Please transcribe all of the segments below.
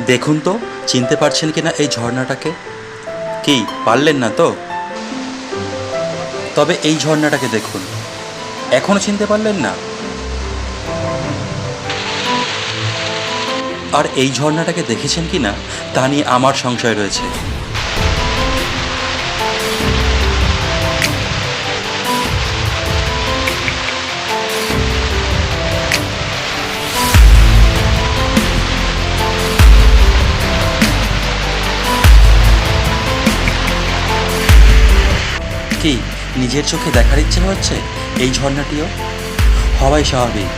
দেখুন তো, চিনতে পারছেন কি না এই ঝর্ণাটাকে? কি, পারলেন না তো? তবে এই ঝর্ণাটাকে দেখুন। এখনও চিনতে পারলেন না? আর এই ঝর্ণাটাকে দেখেছেন কি না তা নিয়ে আমার সংশয় রয়েছে। কি নিজের চোখে দেখার ইচ্ছে হচ্ছে এই ঝর্ণাটিও? হওয়াই স্বাভাবিক।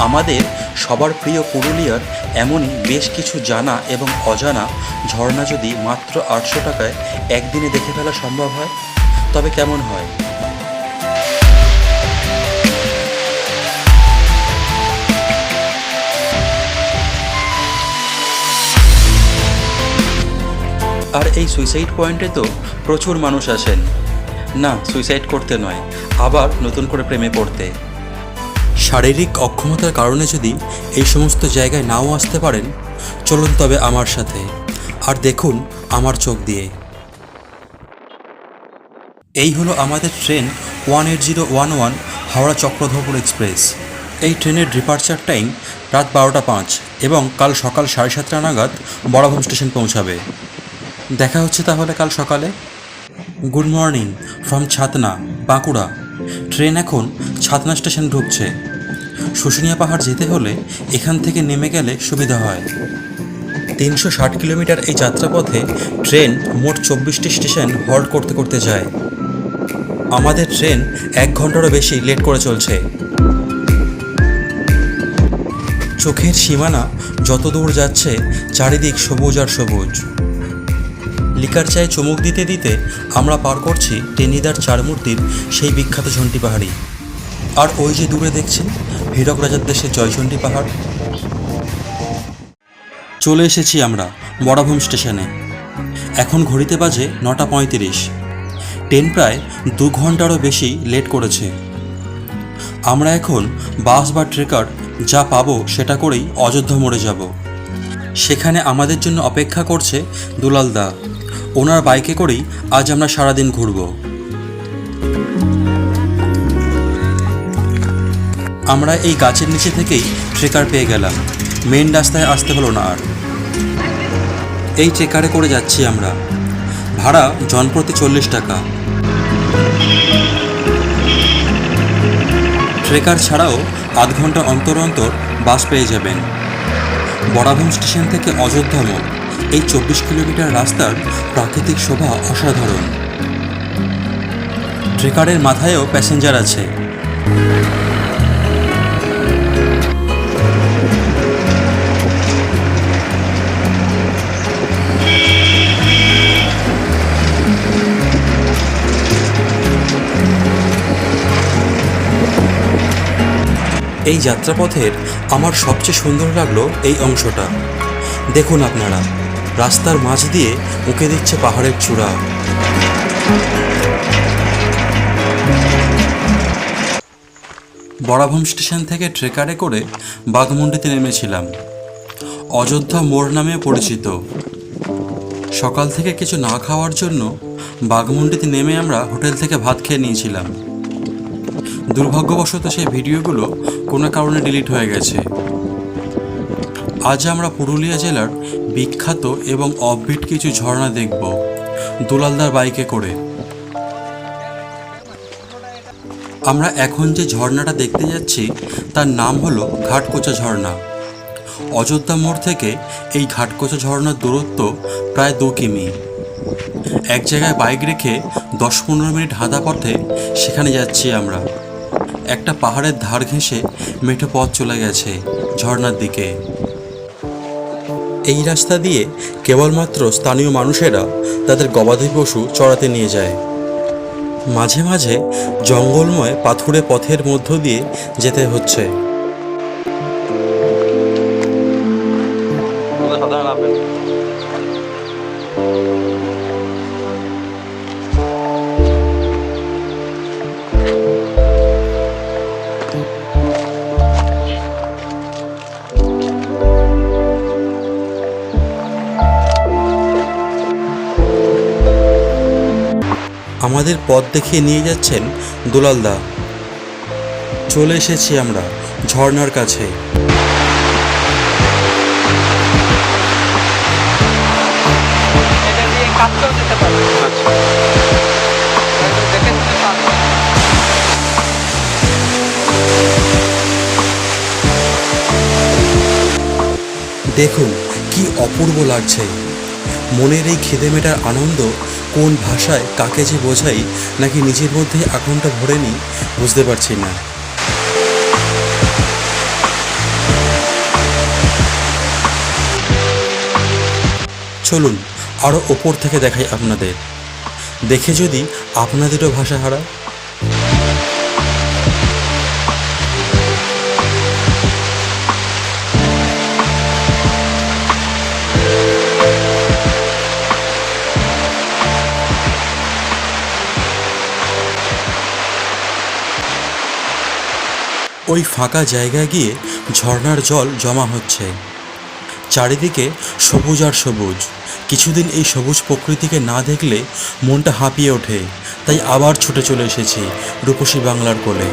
আমাদের সবার প্রিয় পুরুলিয়ার এমনই বেশ কিছু জানা এবং অজানা ঝর্ণা যদি মাত্র আটশো টাকায় একদিনে দেখে ফেলা সম্ভব হয়, তবে কেমন হয়? আর এই সুইসাইড পয়েন্টে তো প্রচুর মানুষ আসেন। না সুইসাইড করতে নয়, আবার নতুন করে প্রেমে পড়তে। শারীরিক অক্ষমতার কারণে যদি এই সমস্ত জায়গায় নাও আসতে পারেন, চলুন তবে আমার সাথে। আর দেখুন আমার চোখ দিয়ে। এই হলো আমাদের train one eight zero one one Howrah Chakradharpur express. এই ট্রেনের ডিপার্চার টাইম রাত বারোটা পাঁচ এবং কাল সকাল সাড়ে সাতটা নাগাদ বড়াভূম স্টেশন পৌঁছাবে। দেখা হচ্ছে তাহলে কাল সকালে। Good morning, from Chhatna, Bankura. Train এখন ছাতনা স্টেশন ঢুকছে। শুশুনিয়া পাহাড় যেতে হলে এখান থেকে নেমে গেলে সুবিধা হয়। তিনশো ষাট কিলোমিটার এই যাত্রাপথে ট্রেন মোট চব্বিশটি স্টেশন হল্ট করতে করতে যায়। আমাদের ট্রেন এক ঘন্টারও বেশি লেট করে চলছে। চোখের সীমানা যত দূর যাচ্ছে, চারিদিক সবুজ আর সবুজ। লিকার চায়ে চমক দিতে দিতে আমরা পার করছি টেনিদার চার মূর্তির সেই বিখ্যাত ঝন্টি পাহাড়ি। আর ওই যে দূরে দেখছেন, হীরক রাজার দেশের জয়চণ্ডী পাহাড়। চলে এসেছি আমরা বড়াভূম স্টেশনে। এখন ঘড়িতে বাজে নটা পঁয়ত্রিশ। ট্রেন প্রায় দু ঘন্টারও বেশি লেট করেছে। আমরা এখন বাস বা ট্রেকার যা পাবো সেটা করেই অযোধ্যা মরে যাব। সেখানে আমাদের জন্য অপেক্ষা করছে দুলাল দা। ওনার বাইকে করেই আজ আমরা সারাদিন ঘুরব। আমরা এই গাছের নিচে থেকেই ট্রেকার পেয়ে গেলাম। মেন রাস্তায় আসতে হলো না আর। এই ট্রেকারে করে যাচ্ছি আমরা। ভাড়া জনপ্রতি চল্লিশ টাকা। ট্রেকার ছাড়াও আধ ঘণ্টা অন্তর অন্তর বাস পেয়ে যাবেন। বড়াভূম স্টেশন থেকে অযোধ্যা মোড়। এই চব্বিশ কিলোমিটার রাস্তার প্রাকৃতিক শোভা অসাধারণ। ট্রেকারের মাথায়ও প্যাসেঞ্জার আছে। এই যাত্রাপথের আমার সবচেয়ে সুন্দর লাগল এই অংশটা। দেখুন আপনারা। রাস্তার মাঝ দিয়ে উঁকে দিচ্ছে পাহাড়ের চূড়া। বড়াভূম স্টেশন থেকে ট্রেকারে করে বাঘমুন্ডিতে নেমেছিলাম। অযোধ্যা মোড় নামে পরিচিত। সকাল থেকে কিছু না খাওয়ার জন্য বাঘমুন্ডিতে নেমে আমরা হোটেল থেকে ভাত খেয়ে নিয়েছিলাম। দুর্ভাগ্যবশত সেই ভিডিওগুলো কোনো কারণে ডিলিট হয়ে গেছে। আজ আমরা পুরুলিয়া জেলার বিখ্যাত এবং অফবিট কিছু ঝর্ণা দেখব। দুলালদার বাইকে করে। আমরা এখন যে ঝর্ণাটা দেখতে যাচ্ছি, তার নাম হলো ঘাটকোচা ঝর্ণা। অযোধ্যা মোড় থেকে এই ঘাটকোচা ঝর্ণার দূরত্ব প্রায় দু কিমি। এক জায়গায় বাইক রেখে দশ পনেরো মিনিট হাঁটা পথে সেখানে যাচ্ছি আমরা। একটা পাহাড়ের ধার ঘেঁষে মেঠো পথ চলে গেছে ঝর্ণার দিকে। এই রাস্তা দিয়ে কেবলমাত্র স্থানীয় মানুষেরা তাদের গবাদি পশু চড়াতে নিয়ে যায়। মাঝে মাঝে জঙ্গলময় পাথুরে পথের মধ্য দিয়ে যেতে হচ্ছে। পথ দেখিয়ে নিয়ে যাচ্ছেন দুলালদা চলে এসেছি আমরা ঝর্নার কাছে। দেখুন কি অপূর্ব লাগছে। মনের এই খিদে মেটার আনন্দ কোন ভাষায় কাকে যে বোঝাই নাকি নিজের মধ্যে আগুনটা ভরে নিই বুঝতে পারছি না। চলুন আরও ওপর থেকে দেখাই আপনাদের। দেখে যদি আপনাদেরও ভাষা হারা ওই ফাঁকা জায়গায় গিয়ে ঝর্ণার জল জমা হচ্ছে। চারিদিকে সবুজ আর সবুজ। কিছুদিন এই সবুজ প্রকৃতিকে না দেখলে মনটা হাঁপিয়ে ওঠে। তাই আবার ছুটে চলে এসেছি রূপসী বাংলার কোলে।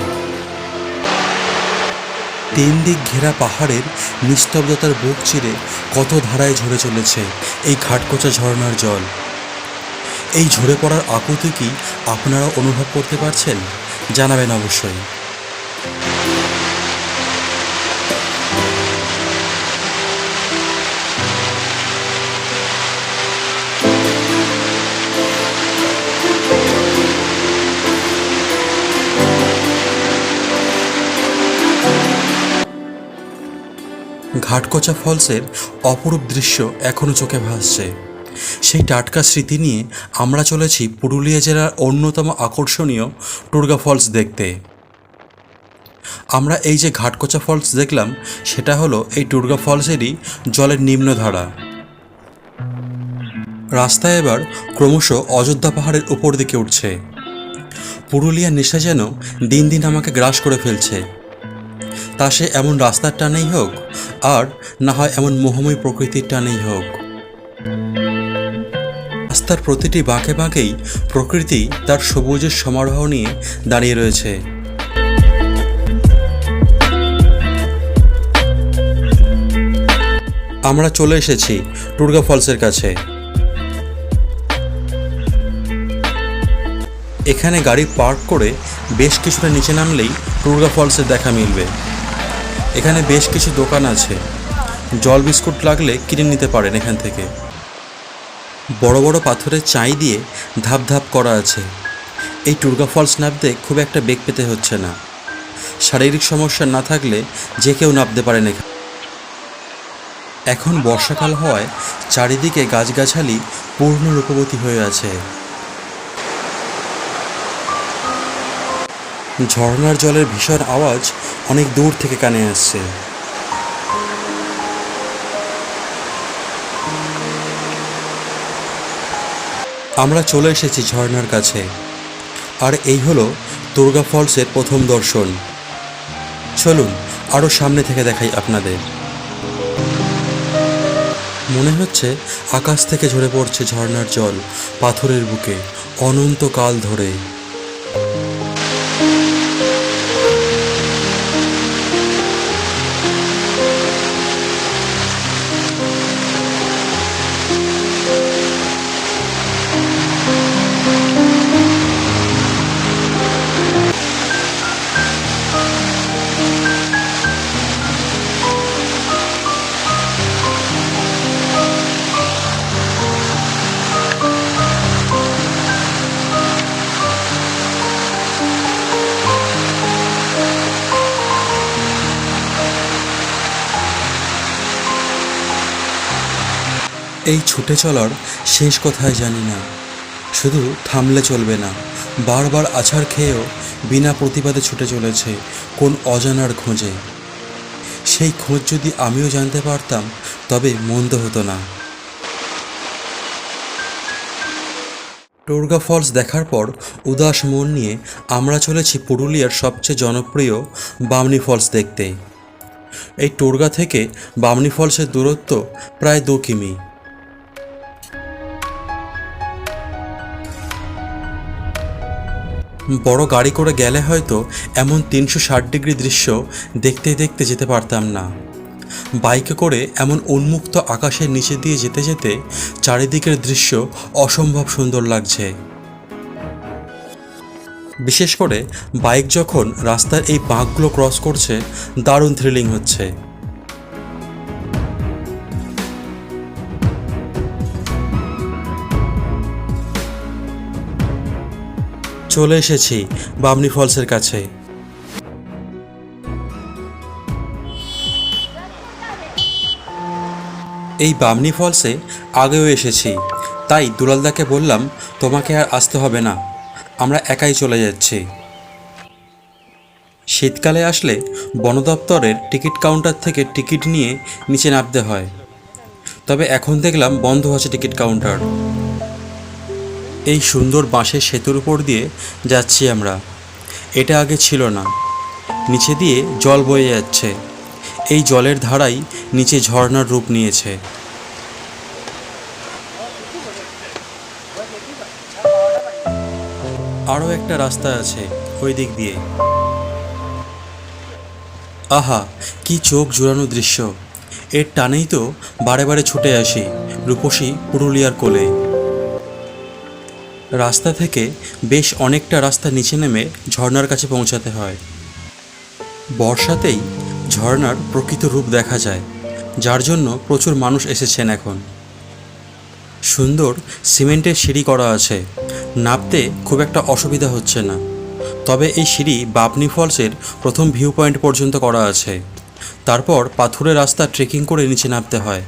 তিন দিক ঘেরা পাহাড়ের নিস্তব্ধতার বুক চিরে কত ধারায় ঝরে চলেছে এই ঘাটকোচা ঝর্ণার জল। এই ঝরে পড়ার আকুতি কি আপনারা অনুভব করতে পারছেন? জানাবেন অবশ্যই। ঘাটকোচা ফলসের অপরূপ দৃশ্য এখনও চোখে ভাসছে। সেই টাটকা স্মৃতি নিয়ে আমরা চলেছি পুরুলিয়া জেলার অন্যতম আকর্ষণীয় টুর্গা ফলস দেখতে। আমরা এই যে ঘাটকোচা ফলস দেখলাম, সেটা হলো এই টুর্গা ফলসেরই জলের নিম্নধারা রাস্তা এবার ক্রমশ অযোধ্যা পাহাড়ের উপর দিকে উঠছে। পুরুলিয়ার নেশা যেন দিন দিন আমাকে গ্রাস করে ফেলছে। তা সে এমন রাস্তার টানেই হোক আর না হয় এমন মোহময় প্রকৃতির টানেই হোক। রাস্তার প্রতিটি বাঁকে বাঁকেই প্রকৃতি তার সবুজের সমারোহ নিয়ে দাঁড়িয়ে রয়েছে। আমরা চলে এসেছি টুর্গা ফলসের কাছে। এখানে গাড়ি পার্ক করে বেশ কিছুটা নিচে নামলেই টুর্গা ফলসের দেখা মিলবে। এখানে বেশ কিছু দোকান আছে। জল বিস্কুট লাগলে কিনে নিতে পারেন এখান থেকে। বড় বড় পাথরের চাই দিয়ে ধাপ ধাপ করা আছে। এই টুর্গা ফলস নামতে খুব একটা বেগ পেতে হচ্ছে না। শারীরিক সমস্যা না থাকলে যে কেউ নামতে পারেন এখানে এখন বর্ষাকাল হওয়ায় চারিদিকে গাছগাছালি পূর্ণ রূপবতী হয়ে আছে। ঝর্ণার জলের ভীষণ আওয়াজ অনেক দূর থেকে কানে আসছে। আমরা চলে এসেছি ঝর্ণার কাছে। আর এই হলো দুর্গা ফলসের প্রথম দর্শন। চলুন আরও সামনে থেকে দেখাই আপনাদের। মনে হচ্ছে আকাশ থেকে ঝরে পড়ছে ঝর্ণার জল পাথরের বুকে, অনন্তকাল ধরে। এই ছুটে চলার শেষ কোথায় জানি না। শুধু থামলে চলবে না। বারবার আছাড় খেয়েও বিনা প্রতিবাদে ছুটে চলেছে কোন অজানার খোঁজে। সেই খোঁজ যদি আমিও জানতে পারতাম, তবে মন্দ হতো না। টোরগা ফলস দেখার পর উদাস মন নিয়ে আমরা চলেছি পুরুলিয়ার সবচেয়ে জনপ্রিয় বামনি ফলস দেখতে। এই টোরগা থেকে বামনি ফলসের দূরত্ব প্রায় দু কিমি। বড় গাড়ি করে গেলে হয়তো এমন তিনশো ষাট ডিগ্রি দৃশ্য দেখতে দেখতে যেতে পারতাম না। বাইকে করে এমন উন্মুক্ত আকাশের নিচে দিয়ে যেতে যেতে চারিদিকের দৃশ্য অসম্ভব সুন্দর লাগছে। বিশেষ করে বাইক যখন রাস্তার এই বাঁকগুলো ক্রস করছে, দারুণ থ্রিলিং হচ্ছে। চলে এসেছি বামনি ফলসের কাছে। এই বামনি ফলসে আগেও এসেছি। তাই দুলালদাকে বললাম, তোমাকে আর আসতে হবে না। আমরা একাই চলে যাচ্ছি। শীতকালে আসলে বন দপ্তরের টিকিট কাউন্টার থেকে টিকিট নিয়ে নিচে নামতে হয়। তবে এখন দেখলাম বন্ধ আছে টিকিট কাউন্টার। এই সুন্দর বাঁশের সেতুর উপর দিয়ে যাচ্ছি আমরা। এটা আগে ছিল না। নিচে দিয়ে জল বয়ে যাচ্ছে। এই জলের ধারাই নিচে ঝর্ণার রূপ নিয়েছে। আরও একটা রাস্তা আছে ওই দিক দিয়ে। আহা, কি চোখ জোড়ানো দৃশ্য। এর টানেই তো বারে বারে ছুটে আসি, রূপসী পুরুলিয়ার কোলে। রাস্তা থেকে বেশ অনেকটা রাস্তা নিচে নেমে ঝর্ণার কাছে পৌঁছাতে হয়। বর্ষাতেই ঝর্ণার প্রকৃত রূপ দেখা যায়, যার জন্য প্রচুর মানুষ এসেছেন এখন। সুন্দর সিমেন্টের সিঁড়ি করা আছে নামতে খুব একটা অসুবিধা হচ্ছে না। তবে এই সিঁড়ি বাপনি ফলসের প্রথম ভিউ পয়েন্ট পর্যন্ত করা আছে। তারপর পাথুরে রাস্তা ট্রেকিং করে নিচে নামতে হয়।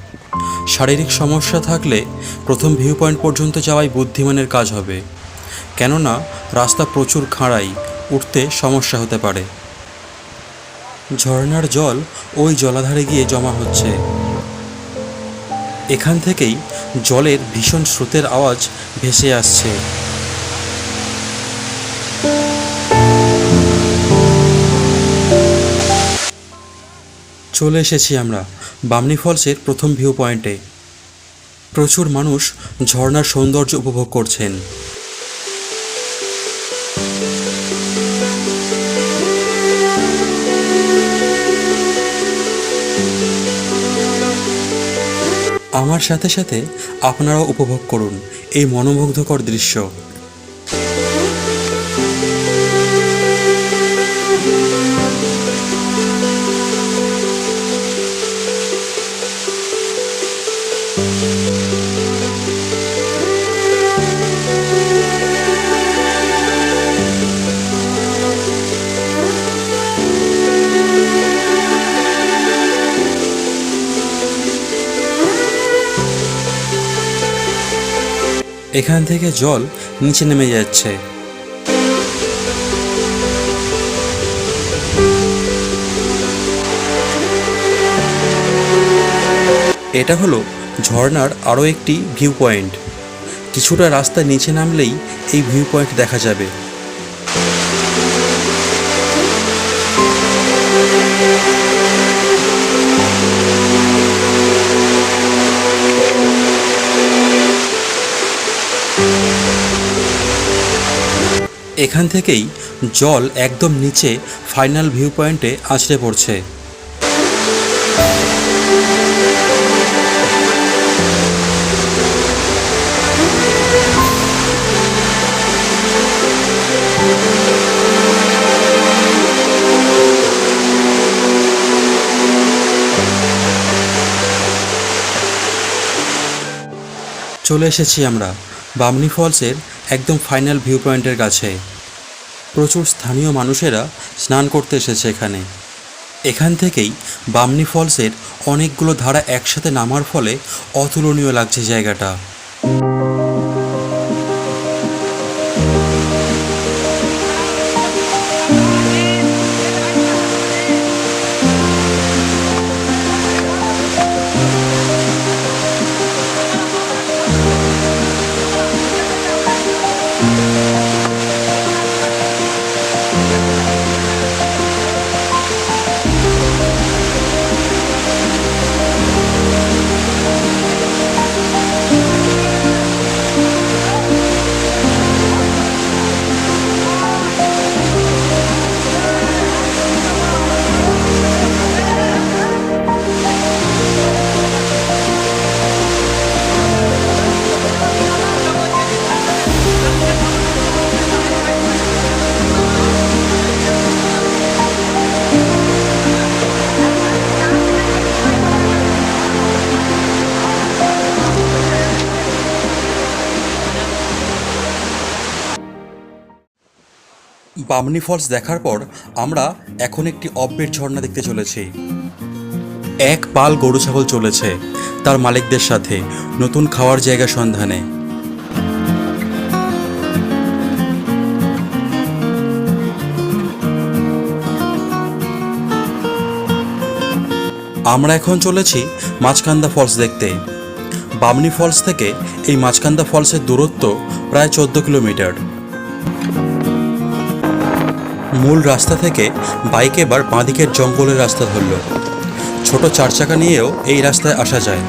শারীরিক সমস্যা থাকলে প্রথম ভিউ পয়েন্ট পর্যন্ত যাওয়াই বুদ্ধিমানের কাজ হবে। কেননা, রাস্তা প্রচুর খাঁড়াই, উঠতে সমস্যা হতে পারে। ঝর্ণার জল ওই জলাধারে গিয়ে জমা হচ্ছে। এখান থেকেই জলের ভীষণ স্রোতের আওয়াজ ভেসে আসছে। চলে এসেছি আমরা বামনি ফলসের প্রথম ভিউ পয়েন্টে প্রচুর মানুষ ঝর্ণার সৌন্দর্য উপভোগ করছেন। আমার সাথে সাথে আপনারাও উপভোগ করুন এই মনোমুগ্ধকর দৃশ্য। এখান থেকে জল নিচে নেমে যাচ্ছে। এটা হলো ঝর্নার আরও একটি ভিউ পয়েন্ট কিছুটা রাস্তা নিচে নামলেই এই ভিউ পয়েন্ট দেখা যাবে। এখান থেকেই জল একদম নিচে ফাইনাল ভিউ পয়েন্টে আছড়ে পড়ছে। চলে এসেছি আমরা বামনি ফলসের একদম ফাইনাল ভিউ পয়েন্টের কাছে। প্রচুর স্থানীয় মানুষেরা স্নান করতে এসেছে এখানে। এখান থেকেই বামনি ফলসের অনেকগুলো ধারা একসাথে নামার ফলে অতুলনীয় লাগছে জায়গাটা। বামনি ফলস দেখার পর আমরা এখন একটি অব্বের ঝর্ণা দেখতে চলেছি। এক পাল গরু ছাগল চলেছে, তার মালিকদের সাথে নতুন খাওয়ার জায়গা সন্ধানে। আমরা এখন চলেছি মাছকান্দা ফলস দেখতে। বামনি ফলস থেকে এই মাছকান্দা ফলসের দূরত্ব প্রায় চোদ্দ কিলোমিটার। মূল রাস্তা থেকে বাইক এবার বাঁদিকের জঙ্গলের রাস্তা ধরল। ছোট চার চাকা নিয়েও এই রাস্তায় আসা যায়।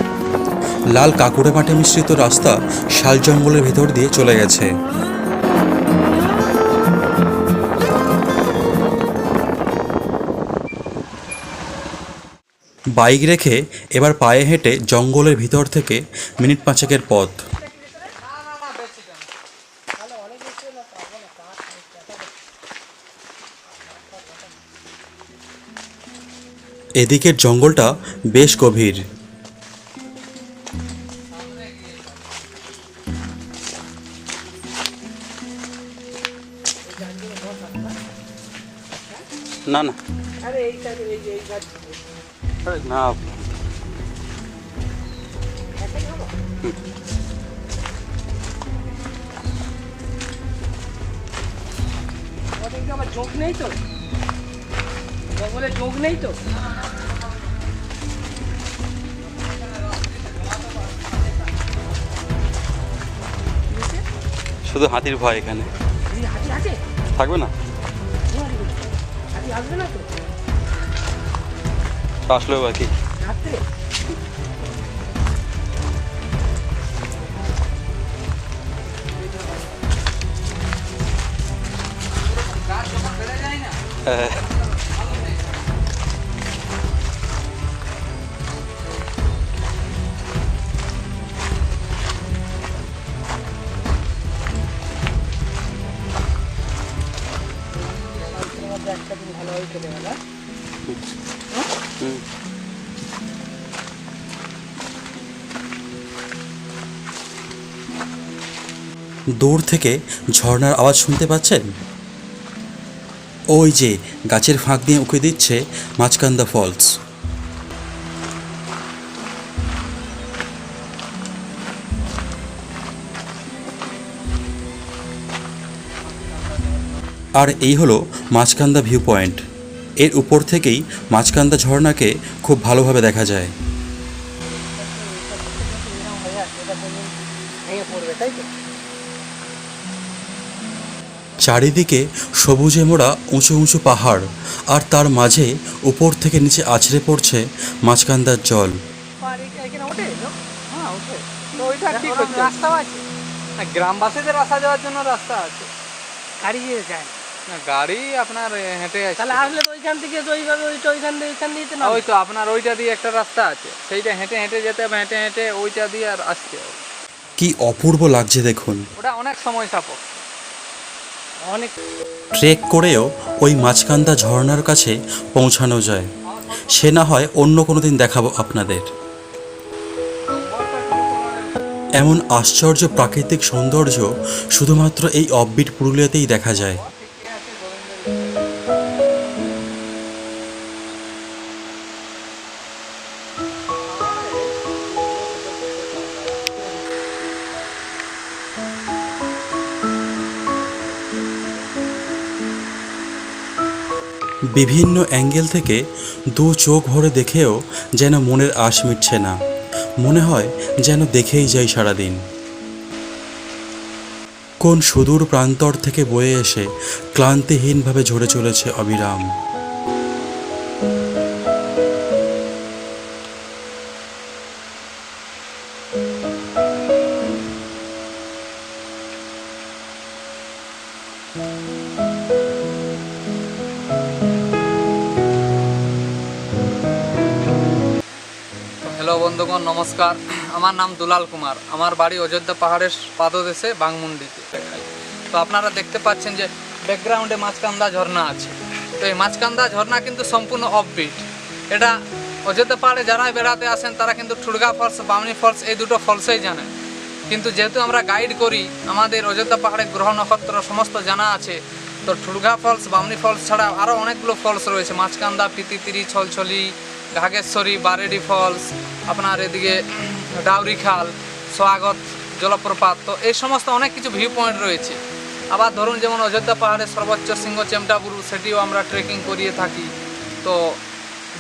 লাল কাকুরে মাঠে মিশ্রিত রাস্তা শাল জঙ্গলের ভেতর দিয়ে চলে গেছে। বাইক রেখে এবার পায়ে হেঁটে জঙ্গলের ভিতর থেকে মিনিট পাঁচেকের পথ। এদিকের জঙ্গলটা বেশ গভীর। না না। না। আমার চোখ নেই তো? জঙ্গলে যোগ নেই তো? শুধু হাতির ভয় এখানে। থাকবে না? আসলেও বাকি। রাত্রে? দূর থেকে ঝর্ণার আওয়াজ শুনতে পাচ্ছেন? ওই যে গাছের ফাঁক দিয়ে উঁকে দিচ্ছে মাঝকান্দা ফলস। আর এই হলো মাঝকান্দা ভিউ পয়েন্ট। এর উপর থেকেই মাঝকান্দা ঝর্ণাকে খুব ভালোভাবে দেখা যায়। চারিদিকে সবুজে মোড়া উঁচু উঁচু পাহাড় আর তার মাঝে উপর থেকে নিচে আছড়ে পড়ছে মাছকান্দার জল? হ্যাঁ গ্রামবাসীদের আসা যাওয়ার জন্য রাস্তা আছে। গাড়ি যায়। না। গাড়ি আপনার হেঁটে তাহলে আসলে তো ওইখান থেকে তো ওইভাবে ওইটা ওইখান দিয়ে ওইখান দিয়ে না ওই তো আপনার ওইটা দিয়ে একটা রাস্তা আছে। সেইটা হেঁটে হেঁটে যেতে হবে হেঁটে হেঁটে ওইটা দিয়ে আর আসতে হবে। কি অপূর্ব লাগছে দেখুন। ওটা অনেক সময় সাপক অনেক ট্রেক করেও ওই মাছকান্দা ঝর্নার কাছে পৌঁছানো যায়। সে না হয় অন্য কোনো দিন দেখাবো আপনাদের। এমন আশ্চর্য প্রাকৃতিক সৌন্দর্য শুধুমাত্র এই অববিট পুরুলিয়াতেই দেখা যায়। বিভিন্ন অ্যাঙ্গেল থেকে দু চোখ ভরে দেখেও যেন মনের আশ মিটছে না। মনে হয় যেন দেখেই যাই সারাদিন। কোন সুদূর প্রান্তর থেকে বয়ে এসে ক্লান্তিহীনভাবে ঝরে চলেছে অবিরাম। আমার নাম দুলাল কুমার। আমার বাড়ি অযোধ্যা পাহাড়ের পাদদেশে বাংমুন্ডিতে। তো আপনারা দেখতে পাচ্ছেন যে ব্যাকগ্রাউন্ডে মাছকান্দা ঝর্ণা আছে। তো এই মাছকান্দা ঝর্ণা কিন্তু সম্পূর্ণ অফবিট এটা অযোধ্যা পাহাড়ে যারা বেড়াতে আসেন, তারা কিন্তু ঠুড়গা ফলস বামনি ফলস এই দুটো ফলসেই জানেন। কিন্তু যেহেতু আমরা গাইড করি, আমাদের অযোধ্যা পাহাড়ে গ্রহ নক্ষত্র সমস্ত জানা আছে, তো ঠুড়ঘা ফলস বামনি ফলস ছাড়া আরও অনেকগুলো ফলস রয়েছে। মাছকান্দা পিতিতিরি, ছলছলি, ঘাগেশ্বরী, বারেডি ফলস আপনার এদিকে ডাউরি খাল, সোয়াগত, জলপ্রপাত, তো এই সমস্ত অনেক কিছু ভিউ পয়েন্ট রয়েছে। আবার ধরুন যেমন অযোধ্যা পাহাড়ের সর্বোচ্চ সিংহ চেমটাবুরু, সেটিও আমরা ট্রেকিং করিয়ে থাকি। তো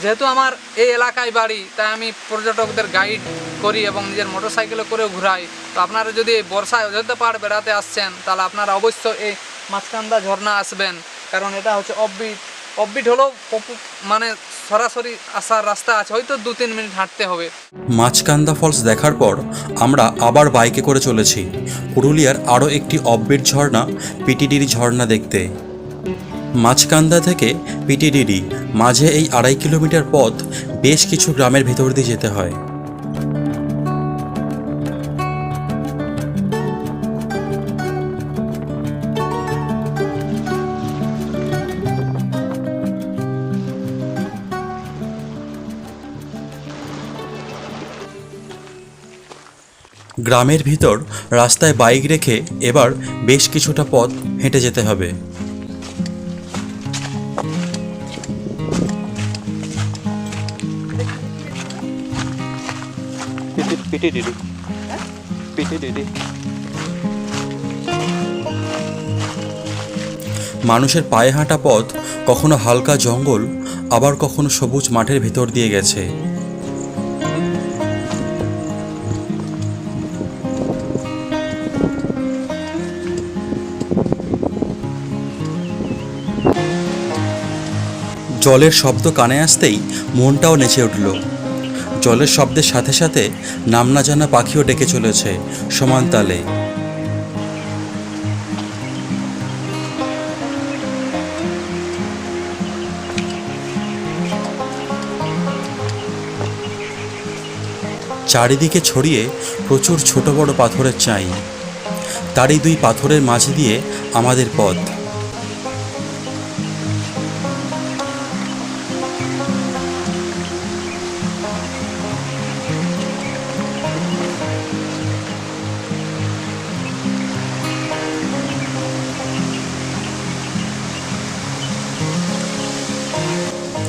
যেহেতু আমার এই এলাকায় বাড়ি, তাই আমি পর্যটকদের গাইড করি এবং নিজের মোটরসাইকেলে করেও ঘুরাই। তো আপনারা যদি এই বর্ষায় অযোধ্যা পাহাড় বেড়াতে আসছেন, তাহলে আপনারা অবশ্যই এই মাছকান্দা ঝর্ণা আসবেন। কারণ এটা হচ্ছে অফবিট অফবিট হলেও মানে সরাসরি আসার রাস্তা আছে, হয়তো দু, তিন মিনিট হাঁটতে হবে। মাছকান্দা ফলস দেখার পর আমরা আবার বাইকে করে চলেছি। পুরুলিয়ার আরও একটি অফবিট ঝর্ণা পিটিডিরি ঝর্ণা দেখতে। মাছকান্দা থেকে পিটিডিরি মাঝে এই আড়াই কিলোমিটার পথ বেশ কিছু গ্রামের ভেতর দিয়ে যেতে হয়। গ্রামের ভিতর রাস্তায় বাইক রেখে এবার বেশ কিছুটা পথ হেঁটে যেতে হবে। মানুষের পায়ে হাঁটা পথ কখনো হালকা জঙ্গল, আবার কখনো সবুজ মাঠের ভেতর দিয়ে গেছে। জলের শব্দ কানে আসতেই মনটাও নেচে উঠল। জলের শব্দের সাথে সাথে নাম না জানা পাখিও ডেকে চলেছে সমান তালে। চারিদিকে ছড়িয়ে প্রচুর ছোট বড় পাথরের চাই। তারই দুই পাথরের মাঝে দিয়ে আমাদের পথ।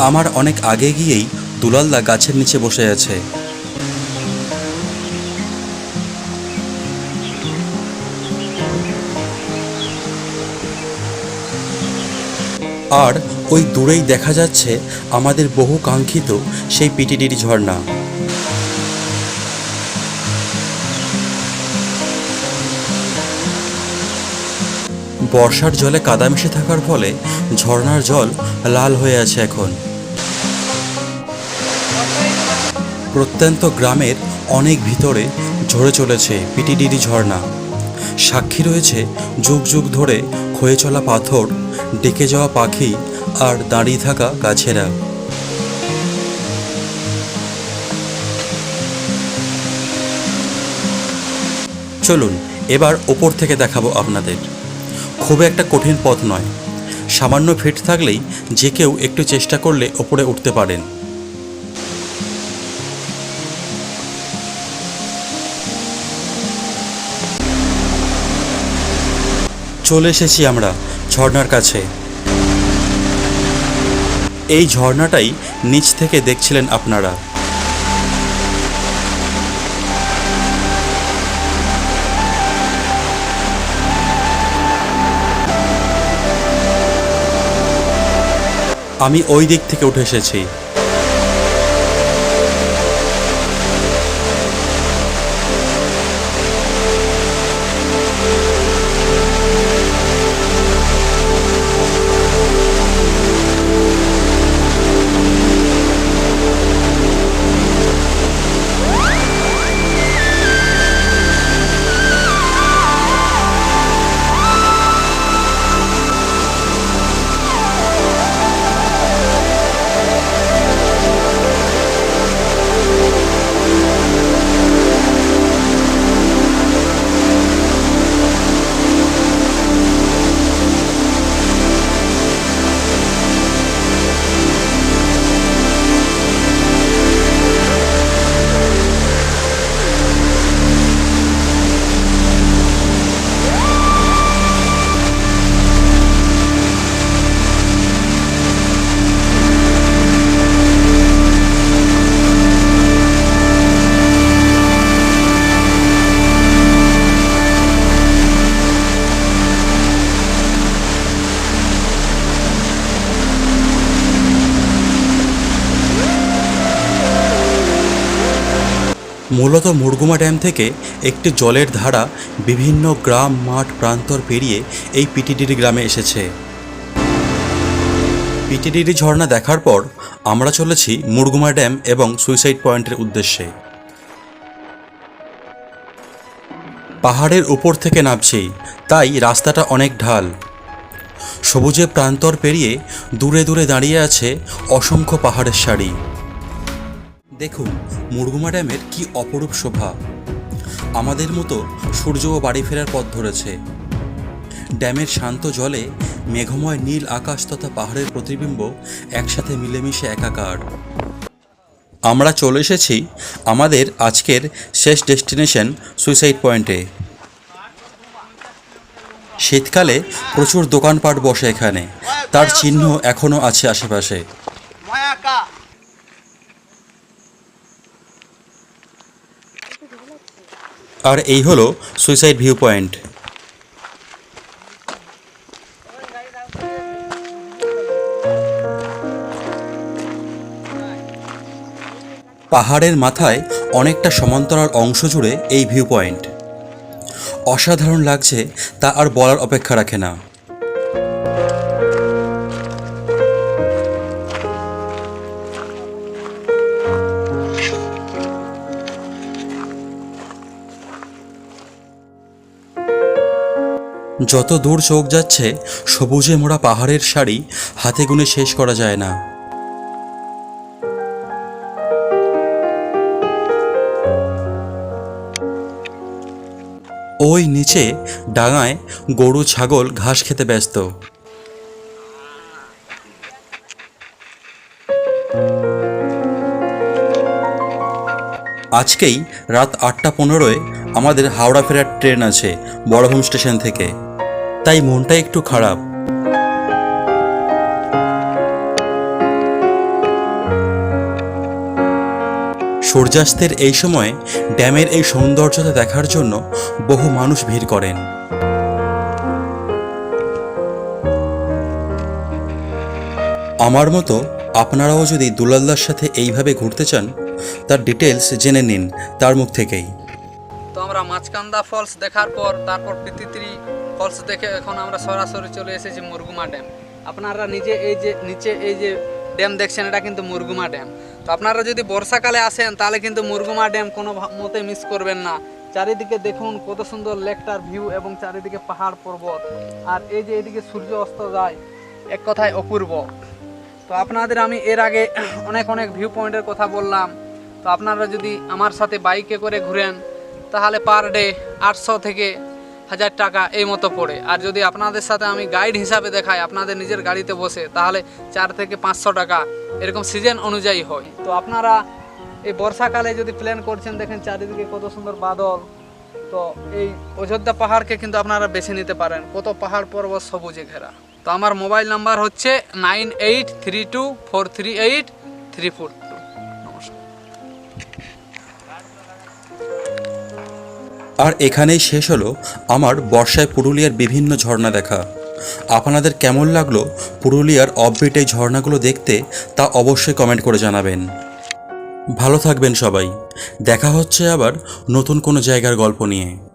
আমার অনেক আগে গিয়েই দুলালদা গাছের নিচে বসে আছে। আর ওই দূরেই দেখা যাচ্ছে আমাদের বহু কাঙ্ক্ষিত সেই পিটিডির ঝর্ণা। বর্ষার জলে কাদা মিশে থাকার ফলে ঝর্ণার জল লাল হয়ে আছে এখন। প্রত্যন্ত গ্রামের অনেক ভিতরে ঝরে চলেছে পিটিডিরি ঝর্ণা। সাক্ষী রয়েছে যুগ যুগ ধরে ক্ষয়ে চলা পাথর, ডেকে যাওয়া পাখি আর দাঁড়িয়ে থাকা গাছেরা। চলুন, এবার ওপর থেকে দেখাবো আপনাদের। খুব একটা কঠিন পথ নয়। সামান্য ফিট থাকলেই যে কেউ একটু চেষ্টা করলে ওপরে উঠতে পারেন। চলে এসেছি আমরা ঝর্ণার কাছে। এই ঝর্ণাটাই নিচ থেকে দেখছিলেন আপনারা। আমি ওই দিক থেকে উঠে এসেছি। মূলত মুরগুমা ড্যাম থেকে একটি জলের ধারা বিভিন্ন গ্রাম, মাঠ, প্রান্তর পেরিয়ে এই পিটিডিরি গ্রামে এসেছে। পিটিডিরি ঝর্ণা দেখার পর আমরা চলেছি মুরগুমা ড্যাম এবং সুইসাইড পয়েন্টের উদ্দেশ্যে। পাহাড়ের উপর থেকে নামছি, তাই রাস্তাটা অনেক ঢাল। সবুজে প্রান্তর পেরিয়ে দূরে দূরে দাঁড়িয়ে আছে অসংখ্য পাহাড়ের সারি। দেখুন, মুরগুমা ড্যামের কি অপরূপ শোভা। আমাদের মতো সূর্যও বাড়ি ফেরার পথ ধরেছে। ড্যামের শান্ত জলে মেঘময় নীল আকাশ তথা পাহাড়ের প্রতিবিম্ব একসাথে মিলেমিশে একাকার। আমরা চলে এসেছি আমাদের আজকের শেষ ডেস্টিনেশন সুইসাইড পয়েন্টে। শীতকালে প্রচুর দোকানপাট বসে এখানে। তার চিহ্ন এখনও আছে আশেপাশে। আর এই হলো সুইসাইড ভিউ পয়েন্ট। পাহাড়ের মাথায় অনেকটা সমান্তরাল অংশ জুড়ে এই ভিউ পয়েন্ট। অসাধারণ লাগছে তা আর বলার অপেক্ষা রাখে না। যত দূর চোখ যাচ্ছে, সবুজে মোড়া পাহাড়ের সারি হাতে গুনে শেষ করা যায় না। ওই নিচে ডাঙায় গরু, ছাগল, ঘাস খেতে ব্যস্ত। আজকেই রাত আটটা পনেরোয় আমাদের হাওড়া ফেরার ট্রেন আছে, বড়ভূম স্টেশন থেকে। তাই মনটা একটু খারাপ। সূর্যাস্তের এই সময় ড্যামের এই সৌন্দর্যতা দেখার জন্য বহু মানুষ ভিড় করেন। আমার মতো আপনারাও যদি দুলাল্লার সাথে এইভাবে ঘুরতে চান, তার ডিটেলস জেনে নিন তার মুখ থেকেই। তো আমরা মাছকান্দা ফলস দেখার পর, তারপর পিতিত্রি ফলস দেখে এখন আমরা সরাসরি চলে এসেছি মুরগুমা ড্যাম। আপনারা নিজে এই যে, নিচে এই যে ড্যাম দেখছেন, এটা কিন্তু মুরগুমা ড্যাম। তো আপনারা যদি বর্ষাকালে আসেন, তাহলে কিন্তু মুরগুমা ড্যাম কোনো মতে মিস করবেন না। চারিদিকে দেখুন কত সুন্দর লেকটার ভিউ এবং চারিদিকে পাহাড় পর্বত। আর এই যে এদিকে সূর্য অস্ত যায়, এক কথায় অপূর্ব। তো আপনাদের আমি এর আগে অনেক অনেক ভিউ পয়েন্টের কথা বললাম। তো আপনারা যদি আমার সাথে বাইকে করে ঘুরেন, তাহলে পার ডে আটশো থেকে হাজার টাকা এই মতো পড়ে। আর যদি আপনাদের সাথে আমি গাইড হিসাবে দেখাই, আপনাদের নিজের গাড়িতে বসে, তাহলে চার থেকে পাঁচশো টাকা এরকম সিজন অনুযায়ী হয়। তো আপনারা এই বর্ষাকালে যদি প্ল্যান করছেন, দেখেন চারিদিকে কত সুন্দর বাদল। তো এই অযোধ্যা পাহাড়কে কিন্তু আপনারা বেছে নিতে পারেন। কত পাহাড় পর্বত সবুজে ঘেরা। তো আমার মোবাইল নাম্বার হচ্ছে nine eight three two four three eight three four. আর এখানেই শেষ হলো আমার বর্ষায় পুরুলিয়ার বিভিন্ন ঝর্ণা দেখা। আপনাদের কেমন লাগল পুরুলিয়ার অফবিট এই ঝর্ণাগুলো দেখতে তা অবশ্যই কমেন্ট করে জানাবেন। ভালো থাকবেন সবাই। দেখা হচ্ছে আবার নতুন কোনো জায়গার গল্প নিয়ে।